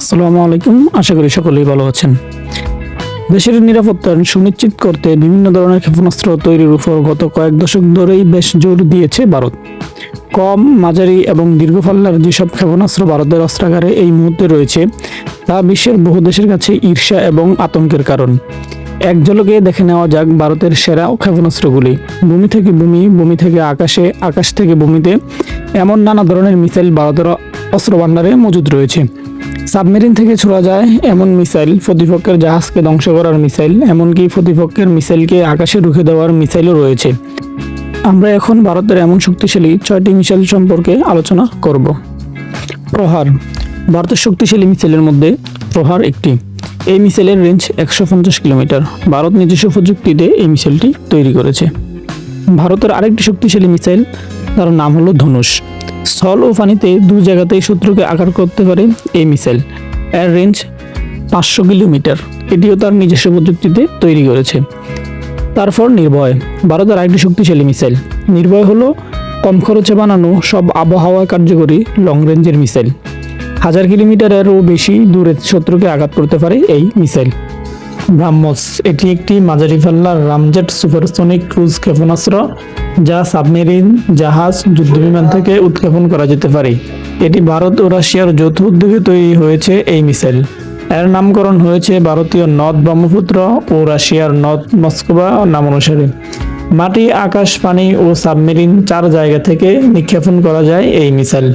আসসালামু আলাইকুম। আশা করি সকলেই ভালো আছেন। দেশের নিরাপত্তা সুনিশ্চিত করতে বিভিন্ন ধরনের ক্ষেপণাস্ত্র তৈরির উপর গত কয়েক দশক ধরেই বেশ জোর দিয়েছে ভারত। কম, মাঝারি এবং দীর্ঘ পাল্লার যেসব ক্ষেপণাস্ত্র ভারতের অস্ত্রাগারে এই মুহূর্তে রয়েছে, তা বিশ্বের বহু দেশের কাছে ঈর্ষা এবং আতঙ্কের কারণ। এক ঝলকে দেখে নেওয়া যাক ভারতের সেরা ক্ষেপণাস্ত্রগুলি। ভূমি থেকে ভূমি ভূমি থেকে আকাশে, আকাশ থেকে ভূমিতে এমন নানা ধরনের মিসাইল ভারতের অস্ত্র ভাণ্ডারে মজুদ রয়েছে। সাবমেরিন থেকে ছোড়া যায় এমন মিসাইল, প্রতিপক্ষের জাহাজকে ধ্বংস করার মিসাইল, এমনকি প্রতিপক্ষের মিসাইলকে আকাশে রুখে দেওয়ার মিসাইলও রয়েছে। আমরা এখন ভারতের এমন শক্তিশালী ছয়টি মিসাইল সম্পর্কে আলোচনা করব। প্রহার, ভারতের শক্তিশালী মিসাইলের মধ্যে প্রহার একটি। এই মিসাইলের রেঞ্জ একশো পঞ্চাশ কিলোমিটার। ভারত নিজস্ব প্রযুক্তিতে এই মিসাইলটি তৈরি করেছে। ভারতের আরেকটি শক্তিশালী মিসাইল, তার নাম হলো ধনুষ। স্থল ও পানিতে দু জায়গাতেই শত্রুকে আঘাত করতে পারে এই মিসাইল। এর রেঞ্জ পাঁচশো কিলোমিটার। এটিও তার নিজস্ব প্রযুক্তিতে তৈরি করেছে। তারপর নির্ভয়। ভারতের আরেকটি শক্তিশালী মিসাইল। নির্ভয় হলো কম খরচে বানানো সব আবহাওয়া কার্যকরী লং রেঞ্জের মিসাইল। হাজার কিলোমিটারেরও বেশি দূরে শত্রুকে আঘাত করতে পারে এই মিসাইল। ব্রাহ্মস। এটি একটি মাঝারি পাল্লার রামজেট সুপারসনিক ক্রুজ ক্ষেপণাস্ত্র যা সাবমেরিন, জাহাজ, যুদ্ধবিমান থেকে উৎক্ষেপণ করা যেতে পারে। এটি ভারত ও রাশিয়ার যৌথ উদ্যোগে তৈরি হয়েছে এই মিসাইল। এর নামকরণ হয়েছে ভারতীয় নর্থ ব্রহ্মপুত্র ও রাশিয়ার নর্থ মস্কোভা নাম অনুসারে। মাটি, আকাশ, পানি ও সাবমেরিন চার জায়গা থেকে নিক্ষেপণ করা যায় এই মিসাইল।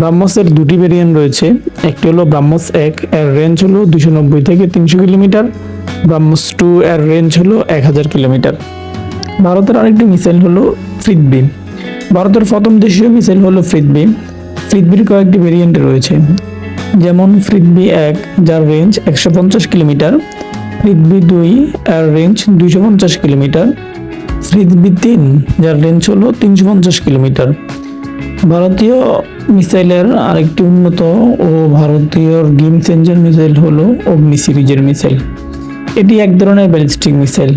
ব্রাহ্মসের দুটি ভেরিয়েন্ট রয়েছে। একটি হলো ব্রাহ্মস এক, এর রেঞ্জ হলো দুশো নব্বই থেকে তিনশো কিলোমিটার। ব্রাহ্মস টু এর রেঞ্জ হলো এক হাজার কিলোমিটার। ভারতের আরেকটি মিসাইল হলো ফ্রিদবি ভারতের প্রথম দেশীয় মিসাইল হলো ফ্রিদবি ফ্রিদবির কয়েকটি ভেরিয়েন্ট রয়েছে। যেমন ফ্রিদবি এক, যার রেঞ্জ একশো পঞ্চাশ কিলোমিটার। ফ্রিদবি দুই, এর রেঞ্জ দুইশো পঞ্চাশ কিলোমিটার। ফ্রিদবি তিন, যার রেঞ্জ হলো তিনশো পঞ্চাশ কিলোমিটার। ভারতীয় মিসাইলের আরেকটি উন্নত ও ভারতীয় গেম চেঞ্জার মিসাইল হলো অগ্নি সিরিজের মিসাইল এটি এক ধরনের ব্যালিস্টিক মিসাইল।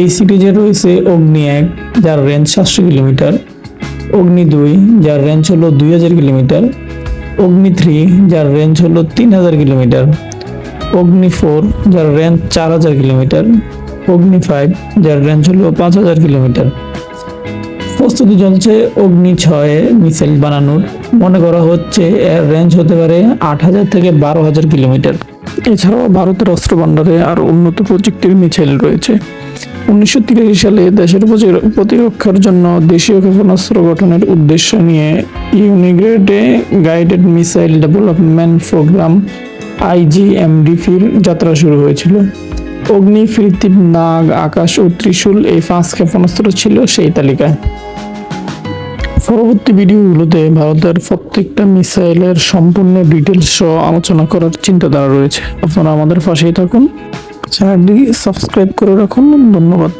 এই সিরিজে রয়েছে অগ্নি এক, যার রেঞ্জ সাতশো কিলোমিটার। অগ্নি দুই, যার রেঞ্জ হলো দুই হাজার কিলোমিটার। অগ্নি থ্রি যার রেঞ্জ হলো তিন হাজার কিলোমিটার। অগ্নি ফোর যার রেঞ্জ চার হাজার কিলোমিটার। অগ্নি ফাইভ যার রেঞ্জ হলো পাঁচ হাজার কিলোমিটার। প্রস্তুতি চলছে অগ্নি ছয় মিসাইল বানানোর। মনে করা হচ্ছে এর রেঞ্জ হতে পারে আট হাজার থেকে বারো হাজার কিলোমিটার। এছাড়াও ভারতের অস্ত্র ভাণ্ডারে আর উন্নত প্রযুক্তির মিসাইল রয়েছে। উনিশশো তিরাশি সালে দেশের প্রতি- প্রতিরক্ষার জন্য দেশীয় ক্ষেপণাস্ত্র গঠনের উদ্দেশ্য নিয়ে ইউনিগ্রেডে গাইডেড মিসাইল ডেভেলপমেন্ট প্রোগ্রাম আইজিএমডিফির যাত্রা শুরু হয়েছিল। অগ্নি ফিরিতিব নাগ, আকাশ ও ত্রিশূল এই পাঁচ ক্ষেপণাস্ত্র ছিল সেই তালিকায়। পরবর্তী ভিডিওগুলোতে ভারতের প্রত্যেকটা মিসাইলের সম্পূর্ণ ডিটেলস সহ আলোচনা করার চিন্তাধারা রয়েছে। আপনারা আমাদের পাশেই থাকুন। চ্যানেলটি সাবস্ক্রাইব করে রাখুন। ধন্যবাদ।